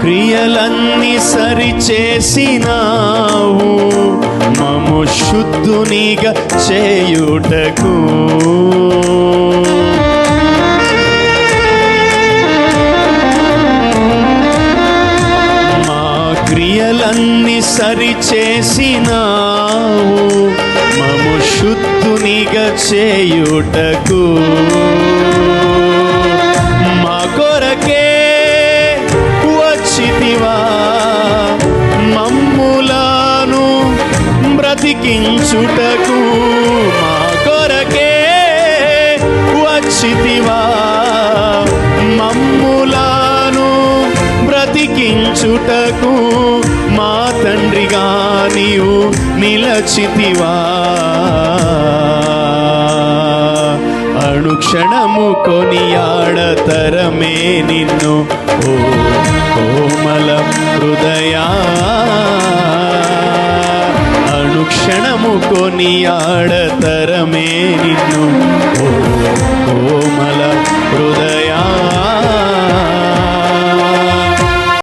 క్రియలన్నీ సరిచేసినావు. మము శుద్ధునిగా చేయుటకు. మా క్రియలన్నీ సరిచేసినావు. మము శుద్ధునిగా చేయుటకు. బ్రతికించుటకు మా కొరకే వచ్చితివా. మమ్ములాను బ్రతికించుటకు మా తండ్రిగా నీవు నిలచితివా. అణుక్షణము కొనియాడతరమే నిన్ను ఓ క్షణము కొని ఆడతరమే నిన్ను.